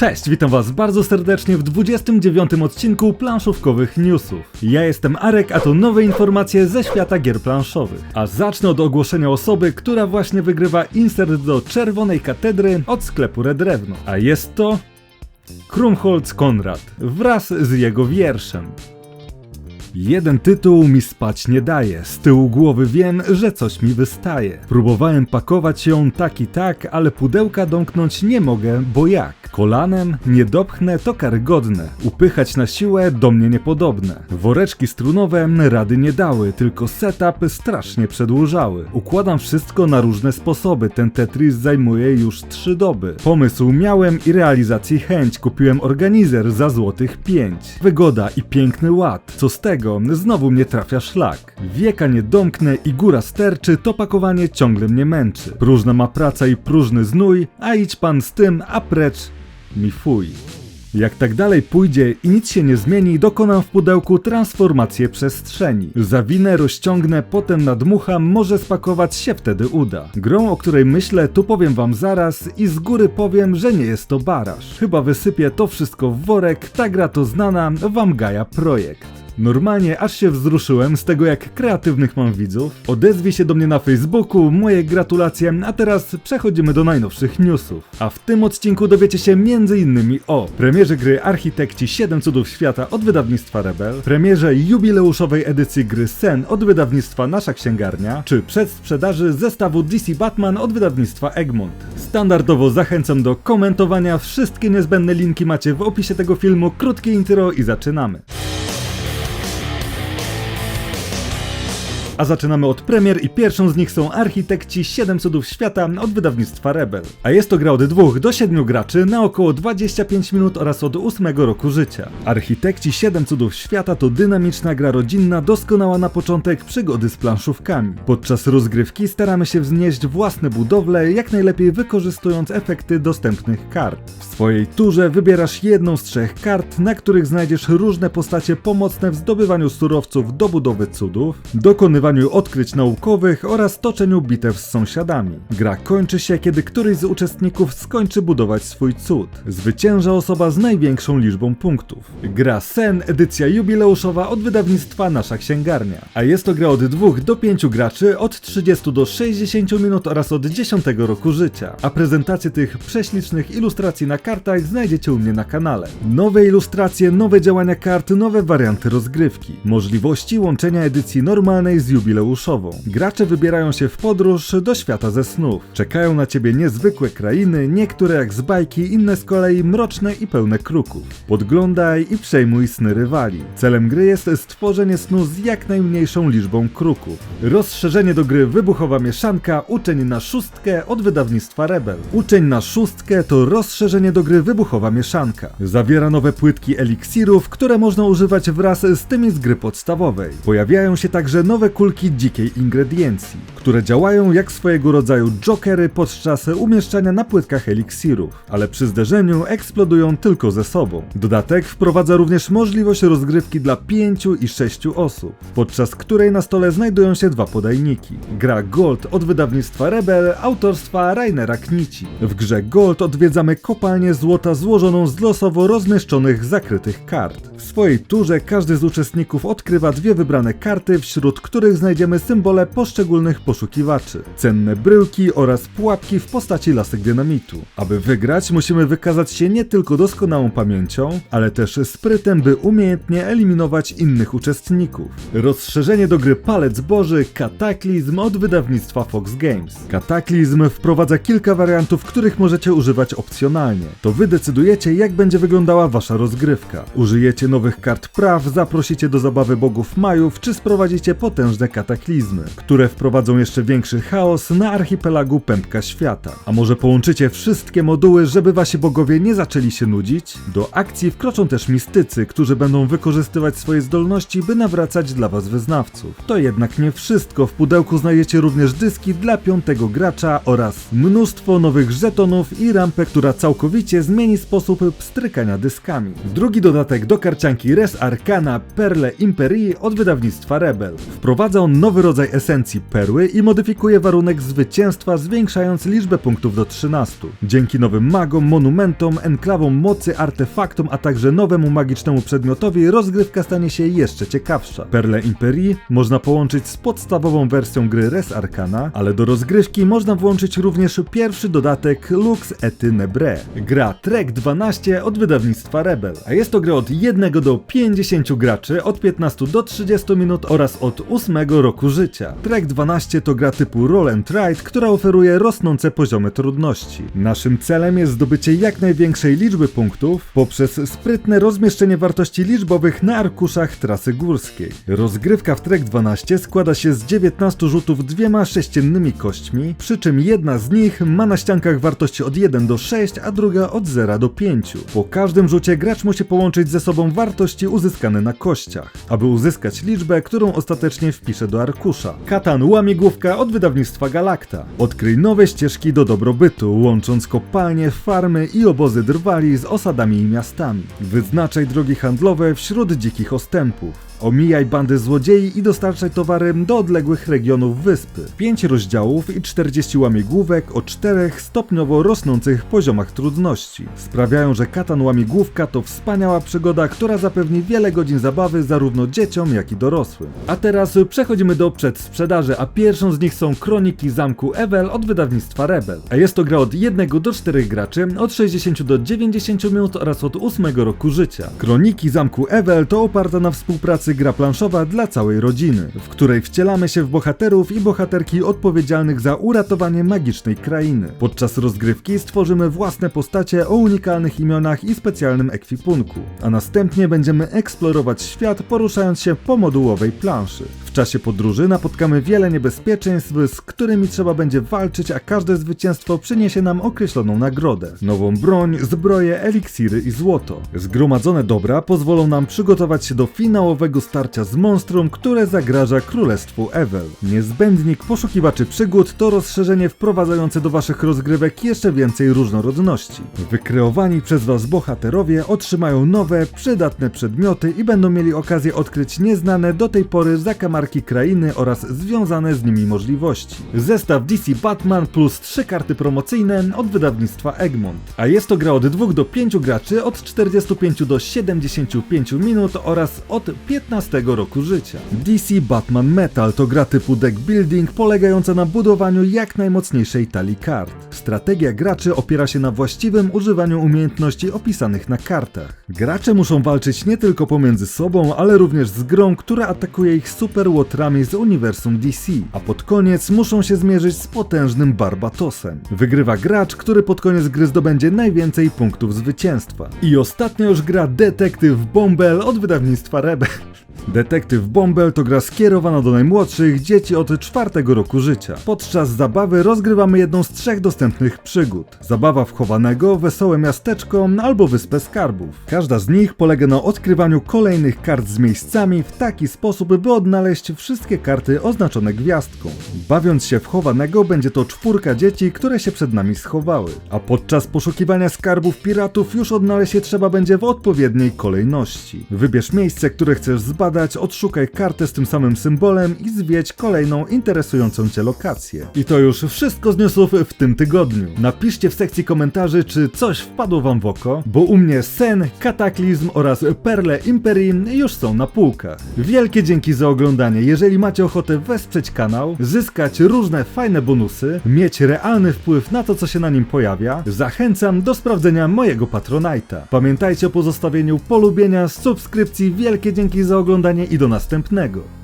Cześć, witam was bardzo serdecznie w 29 odcinku planszówkowych newsów. Ja jestem Arek, a to nowe informacje ze świata gier planszowych. A zacznę od ogłoszenia osoby, która właśnie wygrywa insert do Czerwonej Katedry od sklepu Redrewno. A jest to... Krumholz Konrad wraz z jego wierszem. Jeden tytuł mi spać nie daje, z tyłu głowy wiem, że coś mi wystaje. Próbowałem pakować ją tak i tak, ale pudełka domknąć nie mogę, bo jak? Kolanem nie dopchnę to karygodne, upychać na siłę do mnie niepodobne. Woreczki strunowe rady nie dały, tylko setup strasznie przedłużały. Układam wszystko na różne sposoby, ten Tetris zajmuje już trzy doby. Pomysł miałem i realizacji chęć, kupiłem organizer za złotych pięć. Wygoda i piękny ład, co z tego, znowu mnie trafia szlak. Wieka nie domknę i góra sterczy, to pakowanie ciągle mnie męczy. Próżna ma praca i próżny znój, a idź pan z tym, a precz mi fuj. Jak tak dalej pójdzie i nic się nie zmieni, dokonam w pudełku transformację przestrzeni. Zawinę, rozciągnę, potem nadmucham, może spakować się wtedy uda. Grą, o której myślę, tu powiem wam zaraz i z góry powiem, że nie jest to baraż. Chyba wysypię to wszystko w worek, ta gra to znana, wam gaja projekt. Normalnie aż się wzruszyłem z tego jak kreatywnych mam widzów. Odezwij się do mnie na Facebooku, moje gratulacje, a teraz przechodzimy do najnowszych newsów. A w tym odcinku dowiecie się m.in. o premierze gry Architekci 7 Cudów Świata od wydawnictwa Rebel, premierze jubileuszowej edycji gry Sen od wydawnictwa Nasza Księgarnia, czy przedsprzedaży zestawu DC Batman od wydawnictwa Egmont. Standardowo zachęcam do komentowania, wszystkie niezbędne linki macie w opisie tego filmu, krótkie intro i zaczynamy. A zaczynamy od premier i pierwszą z nich są Architekci 7 Cudów Świata od wydawnictwa Rebel. A jest to gra od 2 do 7 graczy na około 25 minut oraz od 8 roku życia. Architekci 7 Cudów Świata to dynamiczna gra rodzinna, doskonała na początek przygody z planszówkami. Podczas rozgrywki staramy się wznieść własne budowle, jak najlepiej wykorzystując efekty dostępnych kart. W swojej turze wybierasz jedną z trzech kart, na których znajdziesz różne postacie pomocne w zdobywaniu surowców do budowy cudów, dokonywaniu odkryć naukowych oraz toczeniu bitew z sąsiadami. Gra kończy się, kiedy któryś z uczestników skończy budować swój cud. Zwycięża osoba z największą liczbą punktów. Gra Sen, edycja jubileuszowa od wydawnictwa Nasza Księgarnia. A jest to gra od 2 do 5 graczy, od 30 do 60 minut oraz od 10 roku życia. A prezentację tych prześlicznych ilustracji na kartach znajdziecie u mnie na kanale. Nowe ilustracje, nowe działania kart, nowe warianty rozgrywki. Możliwości łączenia edycji normalnej z jubileuszową. Gracze wybierają się w podróż do świata ze snów. Czekają na ciebie niezwykłe krainy, niektóre jak z bajki, inne z kolei mroczne i pełne kruków. Podglądaj i przejmuj sny rywali. Celem gry jest stworzenie snu z jak najmniejszą liczbą kruków. Rozszerzenie do gry Wybuchowa Mieszanka, uczeń na szóstkę od wydawnictwa Rebel. Uczeń na szóstkę to rozszerzenie do gry Wybuchowa Mieszanka. Zawiera nowe płytki eliksirów, które można używać wraz z tymi z gry podstawowej. Pojawiają się także nowe kulki dzikiej ingrediencji, które działają jak swojego rodzaju jokery podczas umieszczania na płytkach eliksirów, ale przy zderzeniu eksplodują tylko ze sobą. Dodatek wprowadza również możliwość rozgrywki dla 5 i 6 osób, podczas której na stole znajdują się dwa podajniki. Gra Gold od wydawnictwa Rebel autorstwa Rainera Knici. W grze Gold odwiedzamy kopalnię złota złożoną z losowo rozmieszczonych zakrytych kart. W swojej turze każdy z uczestników odkrywa dwie wybrane karty, wśród których znajdziemy symbole poszczególnych poszukiwaczy, cenne bryłki oraz pułapki w postaci lasek dynamitu. Aby wygrać, musimy wykazać się nie tylko doskonałą pamięcią, ale też sprytem, by umiejętnie eliminować innych uczestników. Rozszerzenie do gry Palec Boży Kataklizm od wydawnictwa Fox Games. Kataklizm wprowadza kilka wariantów, których możecie używać opcjonalnie. To wy decydujecie, jak będzie wyglądała wasza rozgrywka. Użyjecie nowych kart praw, zaprosicie do zabawy bogów Majów, czy sprowadzicie potężne kataklizmy, które wprowadzą jeszcze większy chaos na archipelagu Pępka Świata. A może połączycie wszystkie moduły, żeby wasi bogowie nie zaczęli się nudzić? Do akcji wkroczą też mistycy, którzy będą wykorzystywać swoje zdolności, by nawracać dla was wyznawców. To jednak nie wszystko. W pudełku znajdziecie również dyski dla piątego gracza oraz mnóstwo nowych żetonów i rampę, która całkowicie zmieni sposób pstrykania dyskami. Drugi dodatek do karcianki Res Arcana Perle Imperii od wydawnictwa Rebel. Wprowadza on nowy rodzaj esencji perły i modyfikuje warunek zwycięstwa, zwiększając liczbę punktów do 13. Dzięki nowym magom, monumentom, enklawom mocy, artefaktom, a także nowemu magicznemu przedmiotowi rozgrywka stanie się jeszcze ciekawsza. Perle Imperii można połączyć z podstawową wersją gry Res Arcana, ale do rozgrywki można włączyć również pierwszy dodatek Lux et Nebre. Gra Trek 12 od wydawnictwa Rebel, a jest to gra od 1 do 50 graczy, od 15 do 30 minut oraz od 8 roku życia. Trek 12 to gra typu Roll and Ride, która oferuje rosnące poziomy trudności. Naszym celem jest zdobycie jak największej liczby punktów poprzez sprytne rozmieszczenie wartości liczbowych na arkuszach trasy górskiej. Rozgrywka w Trek 12 składa się z 19 rzutów dwiema sześciennymi kośćmi, przy czym jedna z nich ma na ściankach wartości od 1 do 6, a druga od 0 do 5. Po każdym rzucie gracz musi połączyć ze sobą wartości uzyskane na kościach, aby uzyskać liczbę, którą ostatecznie wpisze do arkusza. Katan łamigłówka od wydawnictwa Galacta. Odkryj nowe ścieżki do dobrobytu, łącząc kopalnie, farmy i obozy drwali z osadami i miastami. Wyznaczaj drogi handlowe wśród dzikich ostępów. Omijaj bandy złodziei i dostarczaj towary do odległych regionów wyspy. 5 rozdziałów i 40 łamigłówek o czterech stopniowo rosnących poziomach trudności. Sprawiają, że Katan Łamigłówka to wspaniała przygoda, która zapewni wiele godzin zabawy zarówno dzieciom, jak i dorosłym. A teraz przechodzimy do przedsprzedaży, a pierwszą z nich są Kroniki Zamku Evel od wydawnictwa Rebel. A jest to gra od 1 do 4 graczy, od 60 do 90 minut oraz od 8 roku życia. Kroniki Zamku Evel to oparta na współpracy gra planszowa dla całej rodziny, w której wcielamy się w bohaterów i bohaterki odpowiedzialnych za uratowanie magicznej krainy. Podczas rozgrywki stworzymy własne postacie o unikalnych imionach i specjalnym ekwipunku, a następnie będziemy eksplorować świat poruszając się po modułowej planszy. W czasie podróży napotkamy wiele niebezpieczeństw, z którymi trzeba będzie walczyć, a każde zwycięstwo przyniesie nam określoną nagrodę. Nową broń, zbroje, eliksiry i złoto. Zgromadzone dobra pozwolą nam przygotować się do finałowego starcia z monstrum, które zagraża królestwu Evel. Niezbędnik poszukiwaczy przygód to rozszerzenie wprowadzające do waszych rozgrywek jeszcze więcej różnorodności. Wykreowani przez was bohaterowie otrzymają nowe, przydatne przedmioty i będą mieli okazję odkryć nieznane do tej pory krainy oraz związane z nimi możliwości. Zestaw DC Batman plus 3 karty promocyjne od wydawnictwa Egmont. A jest to gra od 2 do 5 graczy, od 45 do 75 minut oraz od 15 roku życia. DC Batman Metal to gra typu deck building polegająca na budowaniu jak najmocniejszej talii kart. Strategia graczy opiera się na właściwym używaniu umiejętności opisanych na kartach. Gracze muszą walczyć nie tylko pomiędzy sobą, ale również z grą, która atakuje ich super łotrami z uniwersum DC, a pod koniec muszą się zmierzyć z potężnym Barbatosem. Wygrywa gracz, który pod koniec gry zdobędzie najwięcej punktów zwycięstwa. I ostatnia już gra Detektyw Bombel od wydawnictwa Rebel. Detektyw Bombel to gra skierowana do najmłodszych dzieci od czwartego roku życia. Podczas zabawy rozgrywamy jedną z trzech dostępnych przygód. Zabawa w chowanego, wesołe miasteczko albo wyspę skarbów. Każda z nich polega na odkrywaniu kolejnych kart z miejscami w taki sposób, by odnaleźć wszystkie karty oznaczone gwiazdką. Bawiąc się w chowanego będzie to czwórka dzieci, które się przed nami schowały. A podczas poszukiwania skarbów piratów już odnaleźć je trzeba będzie w odpowiedniej kolejności. Wybierz miejsce, które chcesz zbadać, odszukaj kartę z tym samym symbolem i zwiedź kolejną interesującą Cię lokację. I to już wszystko z newsów w tym tygodniu. Napiszcie w sekcji komentarzy, czy coś wpadło Wam w oko, bo u mnie Sen, Kataklizm oraz Perle Imperii już są na półkach. Wielkie dzięki za oglądanie. Jeżeli macie ochotę wesprzeć kanał, zyskać różne fajne bonusy, mieć realny wpływ na to, co się na nim pojawia, zachęcam do sprawdzenia mojego Patronite'a. Pamiętajcie o pozostawieniu polubienia, subskrypcji. Wielkie dzięki za i do następnego.